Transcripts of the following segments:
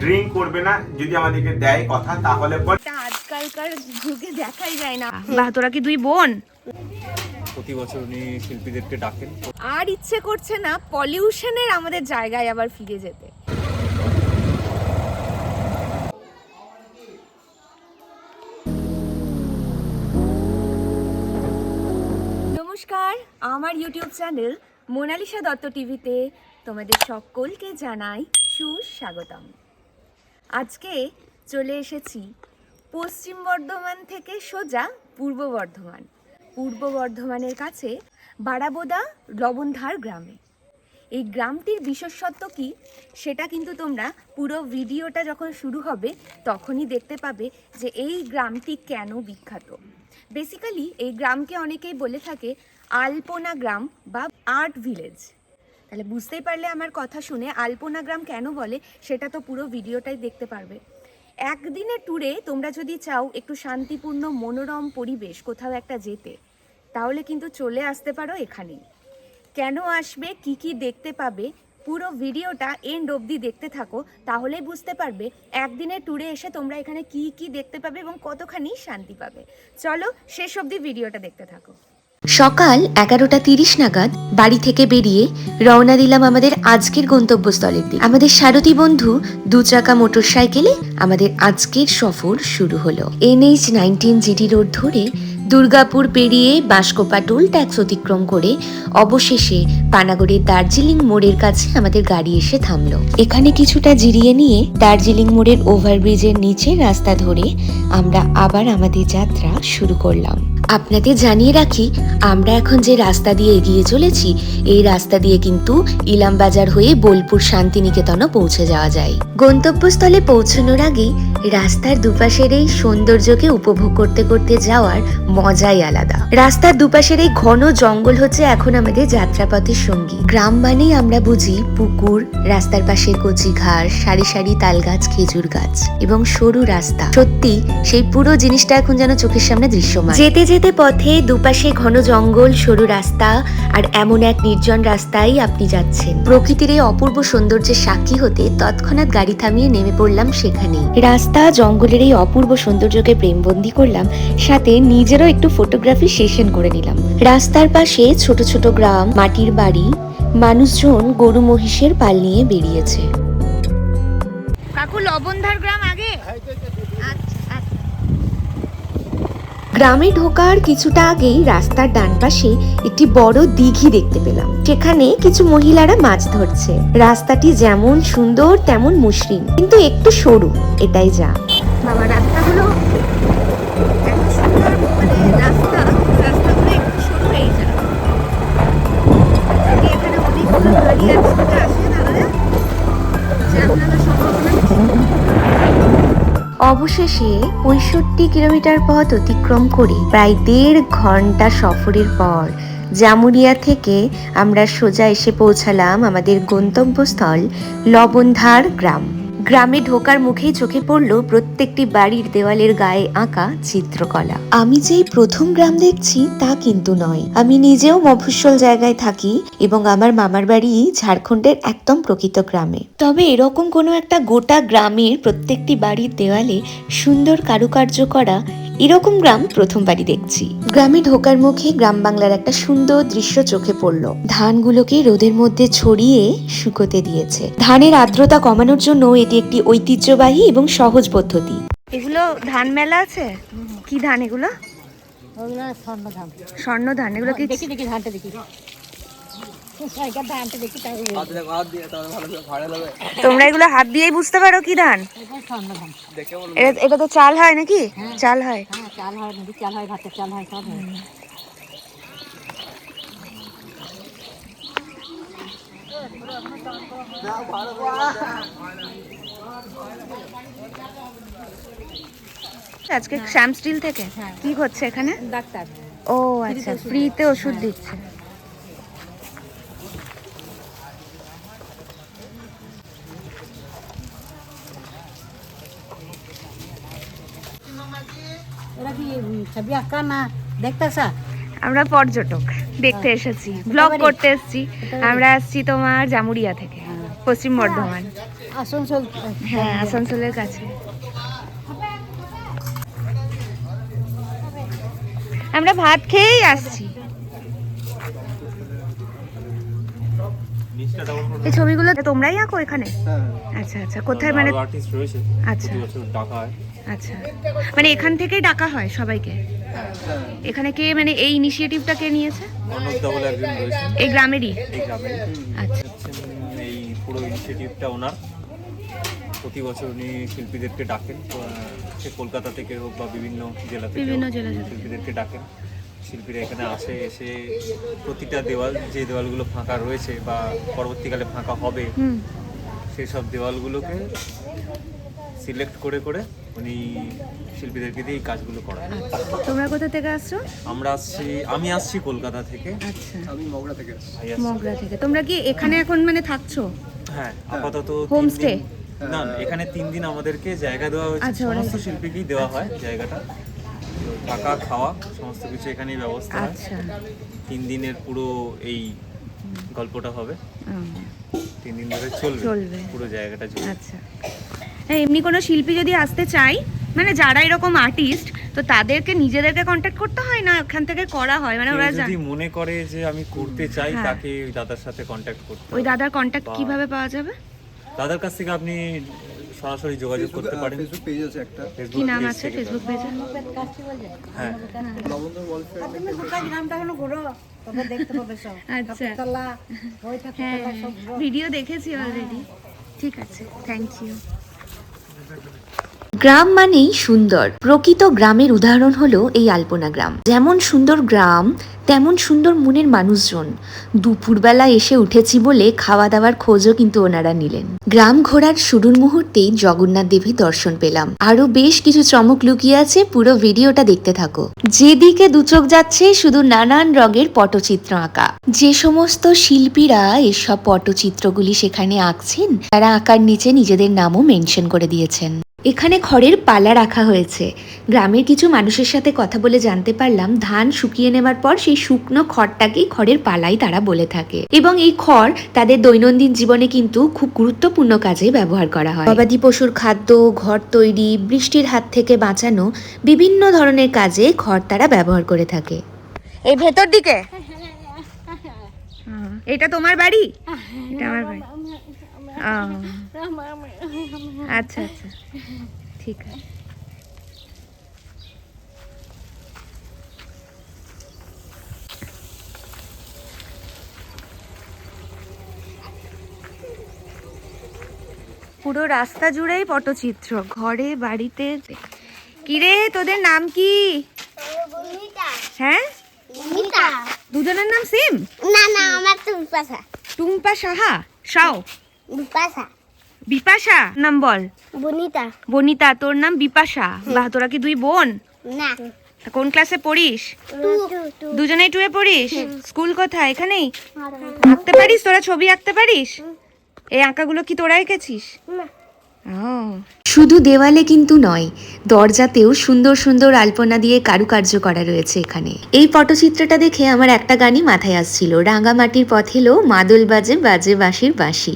Drink করবে না যদি আমাদেরকে দেয় কথা তাহলে আজকালকার যুগে দেখাই যায় না। বাহ তোরা কি দুই বোন? প্রতি বছর উনি শিল্পীদেরকে ডাকেন। আর ইচ্ছে করছে না পলিউশনের আমাদের জায়গায় আবার ফিরে যেতে। নমস্কার আমার ইউটিউব চ্যানেল মোনালিসা দত্ত টিভিতে তোমাদের সকলকে জানাই সুস্বাগতম। আজকে চলে এসেছি পশ্চিম বর্ধমান থেকে সোজা পূর্ব বর্ধমান। পূর্ব বর্ধমানের কাছে বারাবোদা লবণধার গ্রামে। এই গ্রামটির বিশেষত্ব কি সেটা কিন্তু তোমরা পুরো ভিডিওটা যখন শুরু হবে তখনই দেখতে পাবে যে এই গ্রামটি কেন বিখ্যাত। বেসিক্যালি এই গ্রামকে অনেকেই বলে থাকে আলপনা গ্রাম বা আর্ট ভিলেজ। তাহলে বুঝতেই পারলে আমার কথা শুনে আলপনা গ্রাম কেন বলে সেটা তো পুরো ভিডিওটাই দেখতে পারবে। একদিনে ট্যুরে তোমরা যদি চাও একটু শান্তিপূর্ণ, মনোরম পরিবেশ কোথাও একটা যেতে, তাহলে কিন্তু চলে আসতে পারো এখানেই। কেন আসবে, কি কি দেখতে পাবে, পুরো ভিডিওটা এন্ড অবধি দেখতে থাকো, তাহলেই বুঝতে পারবে একদিনের ট্যুরে এসে তোমরা এখানে কি কি দেখতে পাবে এবং কতখানি শান্তি পাবে। চলো শেষ অবধি ভিডিওটা দেখতে থাকো। সকাল এগারোটা তিরিশ নাগাদ বাড়ি থেকে বেরিয়ে রওনা দিলাম আমাদের আজকের গন্তব্যস্থলের দিকে। আমাদের সারথী বন্ধু দু চাকা মোটর সাইকেলে আমাদের আজকের সফর শুরু হলো। এনএইচ নাইনটিন জিটি রোড ধরে দুর্গাপুর পেরিয়ে বাঁশকোপা টোল ট্যাক্স অতিক্রম করে অবশেষে পানাগড়ের দার্জিলিং মোড়ের কাছে আমাদের গাড়ি এসে থামলো। এখানে কিছুটা জিরিয়ে নিয়ে দার্জিলিং মোড়ের ওভারব্রিজের নিচে রাস্তা ধরে আমরা আবার আমাদের যাত্রা শুরু করলাম। আপনাদের জানিয়ে রাখি, আমরা এখন যে রাস্তা দিয়ে এগিয়ে চলেছি, এই রাস্তা দিয়ে কিন্তু ইলামবাজার হয়ে বোলপুর শান্তিনিকেতনও পৌঁছে যাওয়া যায়। গন্তব্যস্থলে পৌঁছানোর আগেই রাস্তার দুপাশের এই সৌন্দর্যকে উপভোগ করতে করতে যাওয়ার মজাই আলাদা। রাস্তার দুপাশের এই ঘন জঙ্গল হচ্ছে এখন আমাদের যাত্রাপথের সঙ্গী। গ্রাম মানেই আমরা বুঝি পুকুর, রাস্তার পাশের কচি ঘাস, সারি সারি তাল গাছ খেজুর গাছ এবং সরু রাস্তা। সত্যি, সেই পুরো জিনিসটা এখন যেন চোখের সামনে দৃশ্যমান। যেতে যেতে পথে দুপাশে ঘন জঙ্গল সরু রাস্তা আর এমন এক নির্জন রাস্তায় আপনি যাচ্ছেন। প্রকৃতির এই অপূর্ব সৌন্দর্যের সাক্ষী হতে তৎক্ষণাৎ গাড়ি থামিয়ে নেমে পড়লাম সেখানেই। রাস্তা জঙ্গলের এই অপূর্ব সৌন্দর্যকে প্রেমবন্দি করলাম সাথে নিজেরও একটু ফটোগ্রাফি সেশন করে নিলাম। রাস্তার পাশে ছোট ছোট গ্রাম মাটির বাড়ি মানুষজন গরু মহিষের পাল নিয়ে বেরিয়েছে। কাকু লবণধার গ্রাম আগে আচ্ছা, আচ্ছা। গ্রামে ঢোকার কিছুটা আগেই রাস্তার ডান পাশে একটি বড় দিঘি দেখতে পেলাম। সেখানে কিছু মহিলারা মাছ ধরছে। রাস্তাটি যেমন সুন্দর, তেমন মসৃণ। কিন্তু একটু সরু। এটাই যা। বাবা, রাস্তাগুলো এত সুন্দর মানে রাস্তা অবশেষে পঁয়ষট্টি কিলোমিটার পথ অতিক্রম করে প্রায় দেড় ঘণ্টা সফরের পর। জামুরিয়া থেকে আমরা সোজা এসে পৌঁছালাম আমাদের গন্তব্যস্থল লবণধার গ্রাম। গ্রামে ঢোকার মুখেই চোখে পড়ল প্রত্যেকটি বাড়ির দেওয়ালের গায়ে আঁকা চিত্রকলা। আমি যেই প্রথম গ্রাম দেখছি তা কিন্তু নয়। আমি নিজেও মফস্বল জায়গায় থাকি এবং আমার মামার বাড়ি ঝাড়খণ্ডের একদম প্রকৃত গ্রামে। তবে এরকম কোনো একটা গোটা গ্রামের প্রত্যেকটি বাড়ির দেওয়ালে সুন্দর কারুকার্য করা এরকম গ্রাম প্রথমবারই দেখছি। গ্রামে ঢোকার মুখে গ্রাম বাংলার একটা সুন্দর দৃশ্য চোখে পড়ল। ধানগুলোকে রোদের মধ্যে ছড়িয়ে শুকোতে দিয়েছে। ধানের আর্দ্রতা কমানোর জন্য এটি একটি ঐতিহ্যবাহী এবং সহজ পদ্ধতি। এগুলো ধান মেলা আছে? কি ধান এগুলো? স্বর্ণ ধান। স্বর্ণ ধান। এগুলো কি দেখি দেখি ধানটা দেখি সরকার ধানটা দেখি তাই তোমরা এগুলো হাত দিয়েই বুঝতে পারো কি ধান? এটা তো চাল হয় নাকি? চাল হয়। হ্যাঁ চাল হয় চাল হয় ভাতের চাল হয় সব হয় আজকে শ্যাম স্টিল থেকে? কি হচ্ছে এখানে? ডাক্তার। ও আচ্ছা। ফ্রিতে ওষুধ দিচ্ছে এরা কি উম, ছবি আঁকা না দেখতেছা আমরা পর্যটক দেখতে এসেছি ব্লগ করতে এসেছি। আমরা আসছি তোমার জামুরিয়া থেকে হ্যাঁ। পশ্চিম বর্ধমান। আসানসোল। হ্যাঁ আসানসোলের কাছে। আমরা ভাত খেয়েই আসছি। এই ছবিগুলো তোমরাই আঁকো এখানে? আচ্ছা আচ্ছা। কোথায় মানে আর্টিস্ট রয়েছে। আচ্ছা। হয়। আচ্ছা। মানে এখান থেকেই ডাকা হয় সবাইকে? এখানে কে মানে এই ইনিশিয়েটিভটা কে নিয়েছে? এই গ্রামেরই? আচ্ছা। এই পুরো ইনিশিয়েটিভটা ওনার। প্রতি বছর উনি শিল্পীদেরকে ডাকেন। সে কলকাতা থেকে হোক বা বিভিন্ন জেলা থেকে বিভিন্ন জেলা শিল্পীদেরকে ডাকেন। শিল্পীরা এখানে আসে এসে প্রতিটা দেওয়াল যে দেওয়ালগুলো ফাঁকা রয়েছে বা পরবর্তীকালে ফাঁকা হবে সেই সব দেওয়ালগুলোকে সিলেক্ট করে করে উনি শিল্পীদেরকে দিয়ে এই কাজগুলো আচ্ছা তোমরা কোথা থেকে আসছো? আমরা আসছি আমি আসছি কলকাতা থেকে। আচ্ছা। আমি মগরা থেকে আসছি। মগরা থেকে। তোমরা কি এখানে এখন মানে থাকছো? হ্যাঁ আপাতত তিন হোমস্টে? না না, এখানে তিন দিন আমাদেরকে জায়গা দেওয়া হয়েছে। আচ্ছা, সমস্ত শিল্পীকেই দেওয়া হয় জায়গাটা। থাকা খাওয়া সমস্ত কিছু এখানেই ব্যবস্থা হয়। আচ্ছা। তিন দিনের পুরো এই গল্পটা হবে। তিন দিন ধরে চলবে। চলবে। পুরো জায়গাটা জুড়ে আচ্ছা। হ্যাঁ এমনি কোনো শিল্পী যদি আসতে চাই মানে যারা এরকম আর্টিস্ট তো তাদেরকে নিজেদেরকে কন্ট্যাক্ট করতে হয় না? ওখান থেকে করা হয়? মানে ওরা যদি মনে করে যে আমি করতে চাই হ্যাঁ। তাকে ওই দাদার সাথে কন্ট্যাক্ট করতে ওই দাদার কন্ট্যাক্ট কীভাবে পাওয়া যাবে? দাদার কাছ থেকে আপনি সরাসরি যোগাযোগ করতে পারেন। ফেসবুক পেজ আছে একটা। কি ফেসবুক নাম পেজ আছে ফেসবুক পেজে হ্যাঁ। লবণদর ওয়ালফেয়ার তুমি গোটা গ্রামটা হলো ঘুরো তবে দেখতে পাবে সব। আচ্ছা। তলা ওই হ্যাঁ ভিডিও দেখেছি অলরেডি ঠিক আছে থ্যাংক ইউ Exactamente. গ্রাম মানেই সুন্দর। প্রকৃত গ্রামের উদাহরণ হলো এই আলপনা গ্রাম। যেমন সুন্দর গ্রাম, তেমন সুন্দর মনের মানুষজন। দুপুরবেলা এসে উঠেছি বলে খাওয়া দাওয়ার খোঁজও কিন্তু ওনারা নিলেন। গ্রাম ঘোরার শুরুর মুহূর্তেই জগন্নাথ দেবী দর্শন পেলাম। আরও বেশ কিছু চমক লুকিয়ে আছে, পুরো ভিডিওটা দেখতে থাকো। যেদিকে দুচোখ যাচ্ছে, শুধু নানান রঙের পটচিত্র আঁকা। যে সমস্ত শিল্পীরা এসব পটচিত্রগুলি সেখানে আঁকছেন, তারা আঁকার নিচে নিজেদের নামও মেনশন করে দিয়েছেন। এখানে খড়ের পালা রাখা হয়েছে। গ্রামের কিছু মানুষের সাথে কথা বলে জানতে পারলাম ধান শুকিয়ে নেবার পর সেই শুকনো খড়টাকেই খড়ের পালাই তারা বলে থাকে। এবং এই খড় তাদের দৈনন্দিন জীবনে কিন্তু খুব গুরুত্বপূর্ণ কাজে ব্যবহার করা হয়। গবাদি পশুর খাদ্য ঘর তৈরি বৃষ্টির হাত থেকে বাঁচানো বিভিন্ন ধরনের কাজে খড় তারা ব্যবহার করে থাকে। এই ভেতর দিকে? এটা তোমার বাড়ি? এটা আমার বাড়ি। আচ্ছা আচ্ছা। ঠিক আছে। পুরো রাস্তা জুড়েই পটচিত্র ঘরে বাড়িতে। কিরে তোদের নাম কি? হ্যাঁ? দুজনের নাম সেম? না না আমার তো বিপাশা টুম্পা সাহা? সাও। বিপাশা বিপাশা নাম বল। বনিতা বনিতা তোর নাম বিপাশা বাহ তোরা কি দুই বোন? না। কোন ক্লাসে পড়িস? টু টু দুজনেই টুয়ে পড়িস? স্কুল কোথায়? এখানেই? আঁকতে পারিস? তোরা ছবি আঁকতে পারিস? এই আঁকাগুলো কি তোরা এঁকেছিস? শুধু দেওয়ালে কিন্তু নয় দরজাতেও সুন্দর সুন্দর আলপনা দিয়ে কারুকার্য করা রয়েছে এখানে। এই পটচিত্রটা দেখে আমার একটা গানই মাথায় আসছিল রাঙামাটির পথ এলো মাদল বাজে বাজে বাঁশির বাঁশি।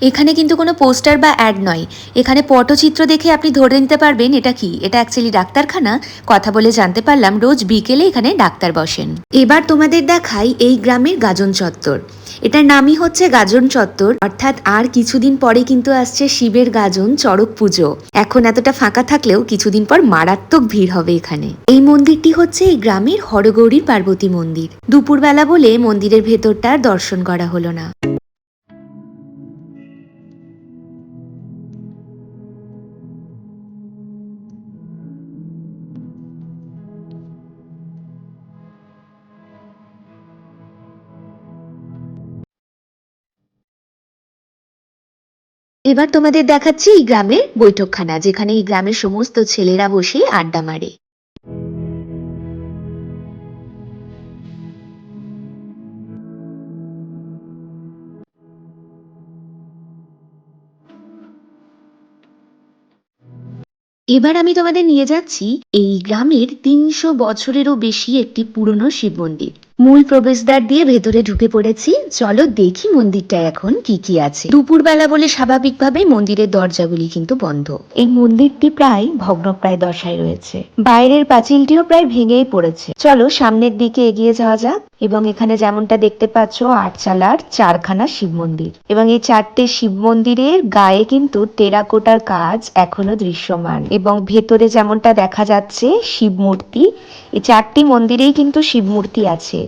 এখানে কিন্তু কোনো পোস্টার বা অ্যাড নয়। এখানে পটচিত্র দেখে আপনি ধরে নিতে পারবেন এটা কি? এটা অ্যাকচুয়ালি ডাক্তারখানা। কথা বলে জানতে পারলাম রোজ বিকেলে এখানে ডাক্তার বসেন। এবার তোমাদের দেখাই এই গ্রামের গাজন চত্বর। এটার নামই হচ্ছে গাজন চত্বর। অর্থাৎ আর কিছুদিন পরে কিন্তু আসছে শিবের গাজন, চড়ক পুজো। এখন এতটা ফাঁকা থাকলেও কিছুদিন পর মারাত্মক ভিড় হবে এখানে। এই মন্দিরটি হচ্ছে এই গ্রামের হরগৌরীর পার্বতী মন্দির। দুপুরবেলা বলে মন্দিরের ভেতরটা দর্শন করা হলো না। এবার তোমাদের দেখাচ্ছি এই গ্রামের বৈঠকখানা, যেখানে এই গ্রামের সমস্ত ছেলেরা বসে আড্ডা মারে। এবার আমি তোমাদের নিয়ে যাচ্ছি এই গ্রামের তিনশো বছরেরও বেশি একটি পুরনো শিব মন্দির। মূল প্রবেশদ্বার দিয়ে ভেতরে ঢুকে পড়েছি। চলো দেখি মন্দিরটা এখন কি কি আছে। দুপুরবেলা বলে স্বাভাবিকভাবেই মন্দিরের দরজাগুলি কিন্তু বন্ধ। এই মন্দিরটি প্রায় ভগ্নপ্রায় দশায় রয়েছে। বাইরের পাঁচিলটিও প্রায় ভেঙেই পড়েছে। চলো সামনের দিকে এগিয়ে যাওয়া যাক। এবং এখানে যেমনটা দেখতে পাচ্ছ, আটচালার চারখানা শিব মন্দির। এবং এই চারটে শিব মন্দিরের গায়ে কিন্তু টেরাকোটার কাজ এখনও দৃশ্যমান। এবং ভেতরে যেমনটা দেখা যাচ্ছে, শিব মূর্তি। এই চারটি মন্দিরেই কিন্তু শিব মূর্তি আছে।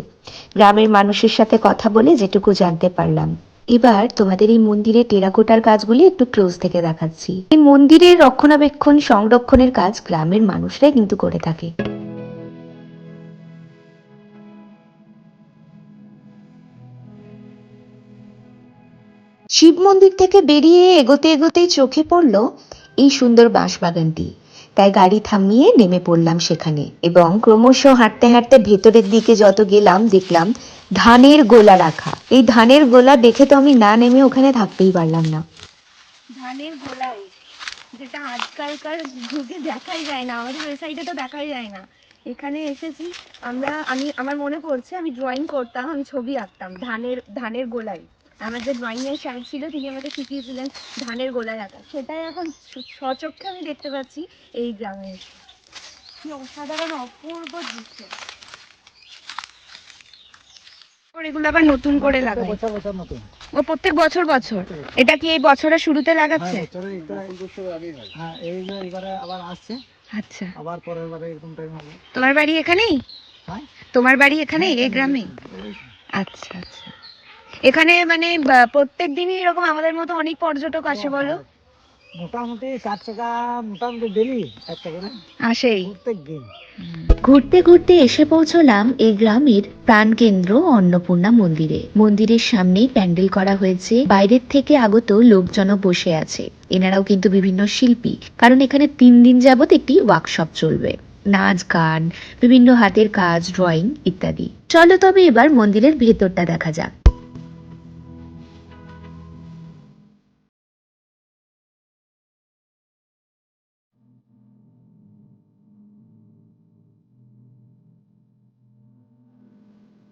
গ্রামের মানুষের সাথে কথা বলে যেটুকু জানতে পারলাম। এবার তোমাদের এই মন্দিরের টেরাকোটার কাজগুলি একটু ক্লোজ থেকে দেখাচ্ছি। এই মন্দিরের রক্ষণাবেক্ষণ সংরক্ষণের কাজ গ্রামের মানুষরাই কিন্তু করে থাকে। শিব মন্দির থেকে বেরিয়ে এগোতে এগোতেই চোখে পড়ল এই সুন্দর বাঁশবাগানটি। তাই গাড়ি থামিয়ে নেমে পড়লাম সেখানে এবং ক্রমশ হাঁটতে হাঁটতে ভেতরের দিকে যত গেলাম, দেখলাম ধানের গোলা রাখা। এই ধানের গোলা দেখে তো আমি না নেমে ওখানে থাকতেই পারলাম না। ধানের গোলাই যেটা আজকালকার যুগে দেখাই যায় না, আমাদের ওই সাইডে তো দেখাই যায় না। এখানে এসেছি, আমরা, আমি, আমার মনে পড়ছে আমি ড্রয়িং করতাম, আমি ছবি আঁকতাম, ধানের ধানের গোলাই। আমার যে ড্রয়িং এর স্যার ছিল তিনি আমাকে শিখিয়েছিলেন ধানের গোলাই আঁকা সেটাই এখন স্বচক্ষে আমি দেখতে পাচ্ছি এই গ্রামে এসে। কি অসাধারণ অপূর্ব দৃশ্য। এগুলো আবার নতুন করে লাগাই। ও প্রত্যেক বছর বছর। এটা কি এই বছরের শুরুতে লাগাচ্ছে? হ্যাঁ এই যে এবারে আবার আসছে। আচ্ছা। আবার পরের বারে এরকম টাইম হবে। তোমার বাড়ি এখানেই? হ্যাঁ। তোমার বাড়ি এখানেই এই গ্রামে? আচ্ছা আচ্ছা। এখানে মানে প্রত্যেক দিনই এরকম আমাদের মতো অনেক পর্যটক আসে বলো? মোটামুটি চার চাকা মোটামুটি ডেলি একটা করে আসেই। প্রত্যেক দিন। ঘুরতে ঘুরতে এসে পৌঁছলাম এই গ্রামের প্রাণকেন্দ্র অন্নপূর্ণা মন্দিরে। মন্দিরের সামনেই প্যান্ডেল করা হয়েছে। বাইরের থেকে আগত লোকজনও বসে আছে। এনারাও কিন্তু বিভিন্ন শিল্পী। কারণ এখানে তিন দিন যাবত একটি ওয়ার্কশপ চলবে। নাচ গান বিভিন্ন হাতের কাজ ড্রয়িং ইত্যাদি। চলো তবে এবার মন্দিরের ভেতরটা দেখা যাক।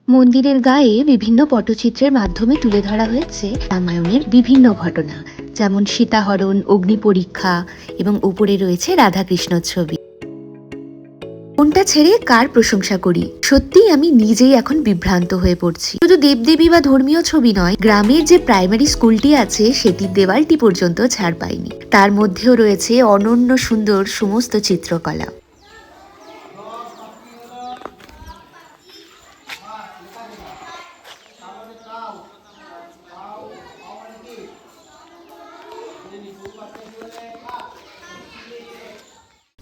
মন্দিরের গায়ে বিভিন্ন পটচিত্রের মাধ্যমে তুলে ধরা হয়েছে রামায়ণের বিভিন্ন ঘটনা, যেমন সীতাহরণ, অগ্নি পরীক্ষা এবং উপরে রয়েছে রাধাকৃষ্ণ ছবি কোনটা ছেড়ে কার প্রশংসা করি? সত্যিই আমি নিজেই এখন বিভ্রান্ত হয়ে পড়ছি। শুধু দেবদেবী বা ধর্মীয় ছবি নয়, গ্রামের যে প্রাইমারি স্কুলটি আছে সেটির দেওয়ালটি পর্যন্ত ছাড় পায়নি তার মধ্যেও রয়েছে অনন্য সুন্দর সমস্ত চিত্রকলা।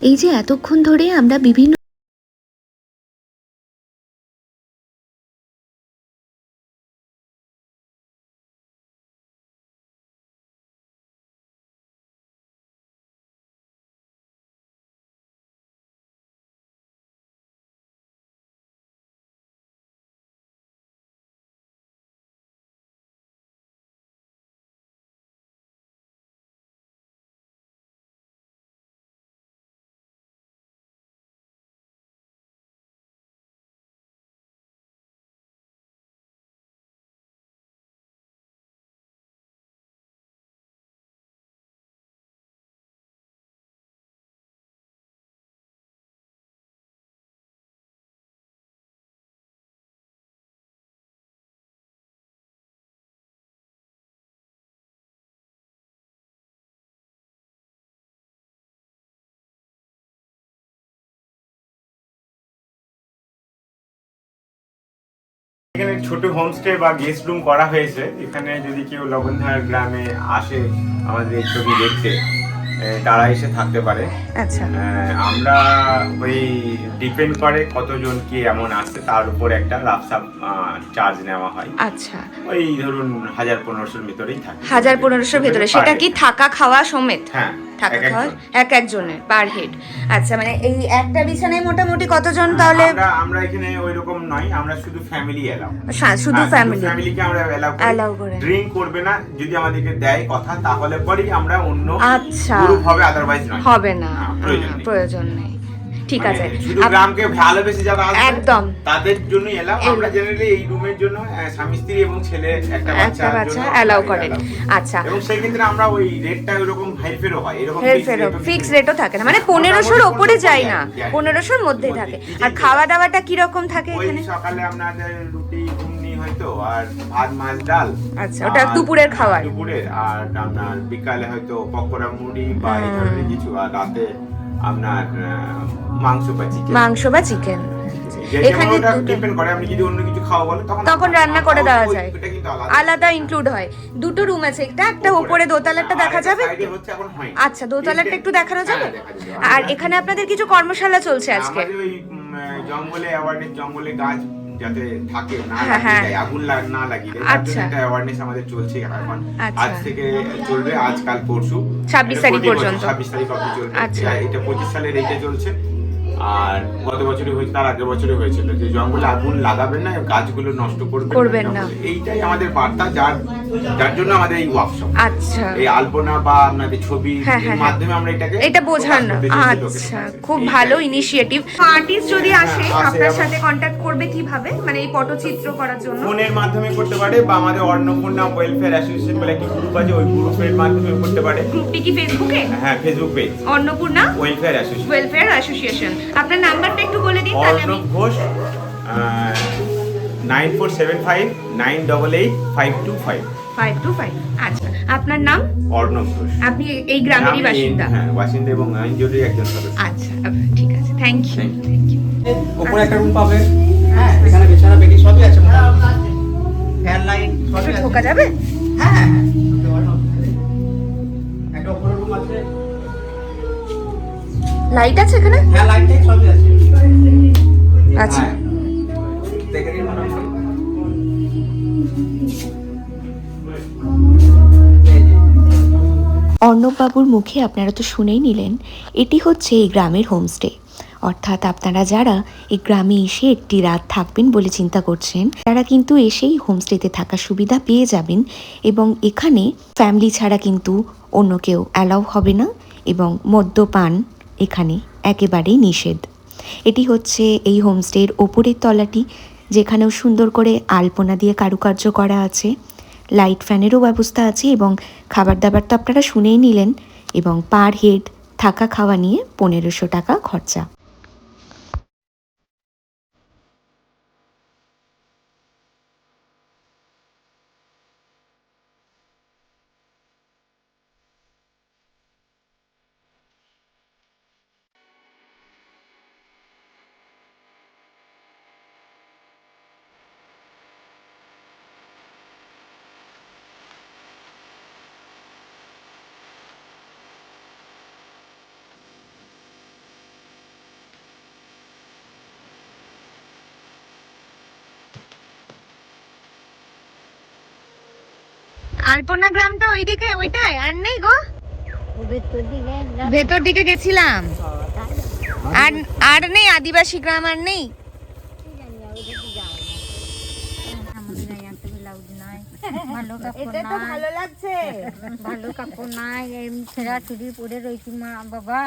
এই যে এতক্ষণ ধরে আমরা বিভিন্ন এখানে ছোট হোমস্টে বা গেস্ট রুম করা হয়েছে। এখানে যদি কেউ লবণধার গ্রামে আসে, আমাদের ছবি দেখতে। তারা এসে থাকতে পারে। আচ্ছা। আমরা ওই ডিপেন্ড করে কতজন কি এমন আসছে তার উপর একটা রাফসাপ চার্জ নেওয়া হয়। আচ্ছা। ওই ধরুন হাজার পনেরোশোর ভিতরেই থাকে। হাজার পনেরোশোর ভেতরে। সেটা কি থাকা খাওয়া সমেত? হ্যাঁ থাকা এক খাওয়া? এক একজনের পার হেড আচ্ছা মানে এই একটা বিছানায় মোটামুটি কতজন তাহলে? আমরা এখানে ওই রকম নয় আমরা শুধু ফ্যামিলি এলাও শুধু ফ্যামিলি ফ্যামিলিকে আমরা এলাও করে। ড্রিঙ্ক করবে না যদি আমাদেরকে দেয় কথা তাহলে পরেই আমরা অন্য আচ্ছা। হবে আদারওয়াইজ নয়। হবে না। হ্যাঁ, প্রয়োজন হ্যাঁ, নেই। ঠিক মানে আছে। শুধু গ্রামকে ভালোবেসে যারা আসবে একদম। তাদের জন্য এলাম। আমরা জেনারেলি এই রুমের জন্য স্বামী স্ত্রী এবং ছেলে একটা বাচ্চা অ্যালাউ করেন আচ্ছা। এবং সেই ক্ষেত্রে আমরা ওই রেটটা হেরফেরও হয় এরকম ফিক্স রেটও থাকে। না। মানে পনেরোশোর ওপরে যায় না। পনেরোশোর মধ্যেই থাকে। আর খাওয়া দাওয়াটা কীরকম থাকে এখানে? সকালে আপনাদের রুটি হয়তো আর ভাত মাছ ডাল। আচ্ছা, ওটা দুপুরের খাবার। দুপুরের আর আপনার বিকালে হয়তো পকোড়া মুড়ি বা এই ধরনের কিছু আর রাতে আপনার মাংস বা চিকেন মাংস বা চিকেন এখানে ডিপেন্ড করে আপনি যদি অন্য কিছু খাওয়া বলেন তখন তখন রান্না করে দেওয়া যায়। আলাদা। ইনক্লুড হয়। দুটো রুম আছে একটা একটা উপরে দোতলাটা দেখা যাবে। আচ্ছা দোতলাটা একটু দেখানো যাবে? হ্যাঁ, যাবে। আর এখানে আপনাদের কিছু কর্মশালা চলছে আজকে? জঙ্গলে অ্যাওয়ারনেস জঙ্গলে গাছ যাতে থাকে না হ্যাঁ, লাগিয়ে হ্যাঁ। আগুন না লাগিয়ে দেয়, তার আচ্ছা। জন্য একটা অ্যাওয়ারনেস আমাদের চলছে এখন আচ্ছা। আজ থেকে চলবে আজকাল পরশু 26 তারিখ পর্যন্ত। ছাব্বিশ তারিখ অবধি চলবে আচ্ছা। এটা পঁচিশ সালের এইটা চলছে আর গত বছরে হয়েছে তার আগের বছরে হয়েছিল। যে জঙ্গলে আগুন লাগাবেন না গাছগুলো নষ্ট করবেন না। এইটাই আমাদের বার্তা যার যার জন্য আমাদের এই ওয়ার্কশপ আচ্ছা। এই আলপনা বা আপনাদের ছবি হ্যাঁ, হ্যাঁ, হ্যাঁ। মাধ্যমে আমরা এটাকে এটা বোঝানো আচ্ছা খুব ভালো ইনিশিয়েটিভ আর্টিস্ট যদি আসে আপনার সাথে কন্ট্যাক্ট করবে কীভাবে? মানে এই পটচিত্র করার জন্য? ফোনের মাধ্যমে করতে পারে বা আমাদের অন্নপূর্ণা ওয়েলফেয়ার অ্যাসোসিয়েশন বলে একটি গ্রুপ আছে ওই গ্রুপের মাধ্যমে করতে পারে। গ্রুপটি কি ফেসবুকে হ্যাঁ Facebook page Annapurna welfare association welfare association আপনার নাম্বারটা একটু বলে দিন তাহলে আমি Arnab Ghosh nine four seven five nine double eight five two five five two five আচ্ছা আপনার নাম? অর্ণব ঘোষ। আপনি এই গ্রামেরই বাসিন্দা? হ্যাঁ বাসিন্দা এবং আইনজোটের একজন সদস্য। আচ্ছা আচ্ছা, ঠিক আছে থ্যাংক ইউ থ্যাংক ইউ ওপরে একটা রুম পাবে। হ্যাঁ এখানে বিছানা বেডি সবই আছে ফ্যান লাইট সবই ঢোকা যাবে? হ্যাঁ হ্যাঁ। লাইট আছে এখানে? হ্যাঁ লাইট সবই আছে। আচ্ছা। হ্যাঁ। অর্ণববাবুর মুখে আপনারা তো শুনেই নিলেন এটি হচ্ছে এই গ্রামের হোমস্টে। অর্থাৎ আপনারা যারা এই গ্রামে এসে একটি রাত থাকবেন বলে চিন্তা করছেন তারা কিন্তু এসেই হোমস্টেতে থাকার সুবিধা পেয়ে যাবেন এবং এখানে ফ্যামিলি ছাড়া কিন্তু অন্য কেউ অ্যালাউ হবে না এবং মদ্যপান এখানে একেবারেই নিষেধ। এটি হচ্ছে এই হোমস্টের ওপরের তলাটি, যেখানেও সুন্দর করে আলপনা দিয়ে কারুকার্য করা আছে। লাইট ফ্যানেরও ব্যবস্থা আছে এবং খাবার দাবার তো আপনারা শুনেই নিলেন এবং পার হেড থাকা খাওয়া নিয়ে পনেরোশো টাকা খরচা। আলপনা গ্রামটা ওইদিকে ওইটাই। আর নেই গো। ভেতর দিকে গেছিলাম। আর আর নেই আদিবাসী গ্রাম আর নেই? ভালো কাপড় এটা তো ভালো লাগছে। ভালো কাপড় নাই এই ছেঁড়া চুড়ি পরে রয়েছি মা বাবা।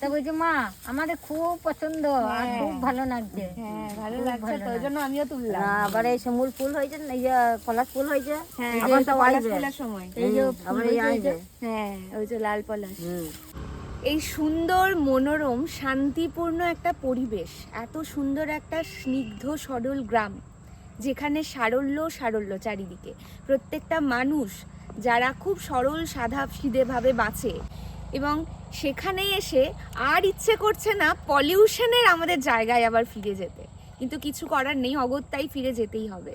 তা বলছি মা আমাদের খুব পছন্দ আর খুব ভালো লাগছে। হ্যাঁ ভালো লাগছে জন্য আমিও তুললাম। আবার এই শিমুল ফুল হয়েছে না, এই যে পলাশ ফুল হয়েছে হ্যাঁ এখন তো পলাশ ফুলের সময়। এই যে আবার এই যে। হ্যাঁ ওই যে লাল পলাশ। এই সুন্দর মনোরম শান্তিপূর্ণ একটা পরিবেশ এত সুন্দর একটা স্নিগ্ধ সরল গ্রাম। যেখানে সারল্য সারল্য চারিদিকে। প্রত্যেকটা মানুষ যারা খুব সরল, সাধা, সিধেভাবে বাঁচে এবং সেখানে এসে আর ইচ্ছে করছে না পলিউশনের আমাদের জায়গায় আবার ফিরে যেতে। কিন্তু কিছু করার নেই, অগত্যাই ফিরে যেতেই হবে।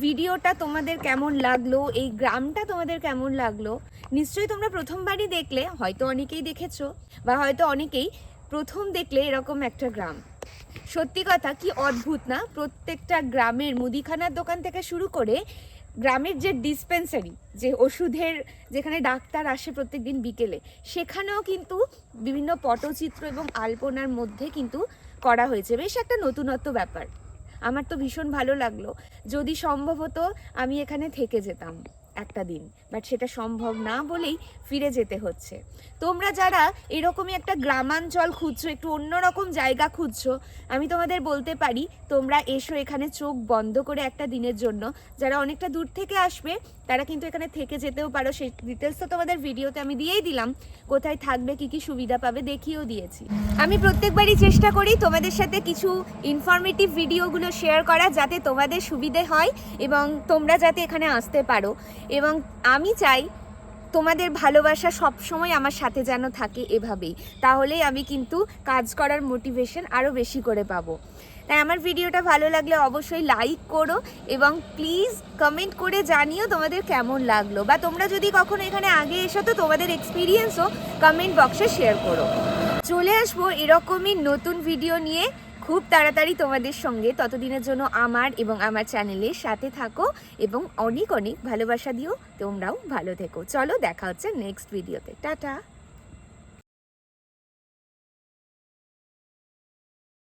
ভিডিওটা তোমাদের কেমন লাগল? এই গ্রামটা তোমাদের কেমন লাগল? নিশ্চয়ই তোমরা প্রথমবারই দেখলে, হয়তো অনেকেই দেখেছ, বা হয়তো অনেকেই প্রথম দেখলে এরকম একটা গ্রাম। সত্যি কথা, কি অদ্ভুত না? প্রত্যেকটা গ্রামের মুদিখানার দোকান থেকে শুরু করে গ্রামের যে ডিসপেন্সারি যে ওষুধের, যেখানে ডাক্তার আসে প্রত্যেকদিন বিকেলে, সেখানেও কিন্তু বিভিন্ন পটচিত্র এবং আলপনার মধ্যে কিন্তু করা হয়েছে। বেশ একটা নতুনত্ব ব্যাপার। আমার তো ভীষণ ভালো লাগল। যদি সম্ভব হতো, আমি এখানে থেকে যেতাম। একটা দিন বাট সেটা সম্ভব না বলেই ফিরে যেতে হচ্ছে। তোমরা যারা এরকমই একটা গ্রামাঞ্চল খুঁজছো, একটু অন্যরকম জায়গা খুঁজছো, আমি তোমাদের বলতে পারি, তোমরা এসো এখানে চোখ বন্ধ করে একটা দিনের জন্য। যারা অনেকটা দূর থেকে আসবে, তারা কিন্তু এখানে থেকে যেতেও পারো। সেই ডিটেলস তো তোমাদের ভিডিওতে আমি দিয়েই দিলাম। কোথায় থাকবে, কি কি সুবিধা পাবে, দেখিয়েও দিয়েছি। আমি প্রত্যেকবারই চেষ্টা করি তোমাদের সাথে কিছু ইনফরমেটিভ ভিডিওগুলো শেয়ার করা যাতে তোমাদের সুবিধে হয় এবং তোমরা যাতে এখানে আসতে পারো। এবং আমি চাই তোমাদের ভালোবাসা সব সময় আমার সাথে যেন থাকে এভাবেই। তাহলেই আমি কিন্তু কাজ করার মোটিভেশন আরও বেশি করে পাবো। তাই আমার ভিডিওটা ভালো লাগলে অবশ্যই লাইক করো এবং প্লিজ কমেন্ট করে জানিও তোমাদের কেমন লাগল। বা তোমরা যদি কখনো এখানে আগে এসো তো তোমাদের এক্সপিরিয়েন্সও কমেন্ট বক্সে শেয়ার করো। চলে আসব এরকমই নতুন ভিডিও নিয়ে। খুব তাড়াতাড়ি তোমাদের সঙ্গে ততদিনের জন্য আমার এবং আমার চ্যানেলের সাথে থাকো এবং অনেক অনেক ভালোবাসা দিও। তোমরাও ভালো থেকো। চলো দেখা হচ্ছে নেক্সট ভিডিওতে টাটা।